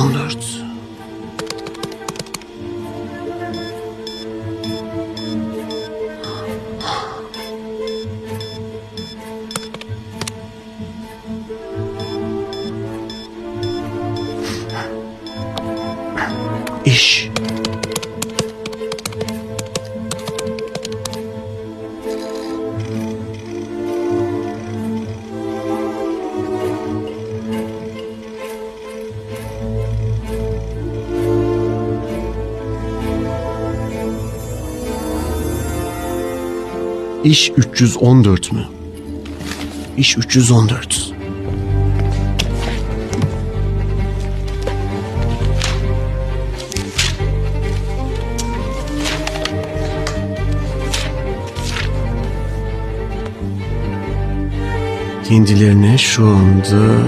314. İş. İş 314 mü? İş 314. Kendilerine şu anda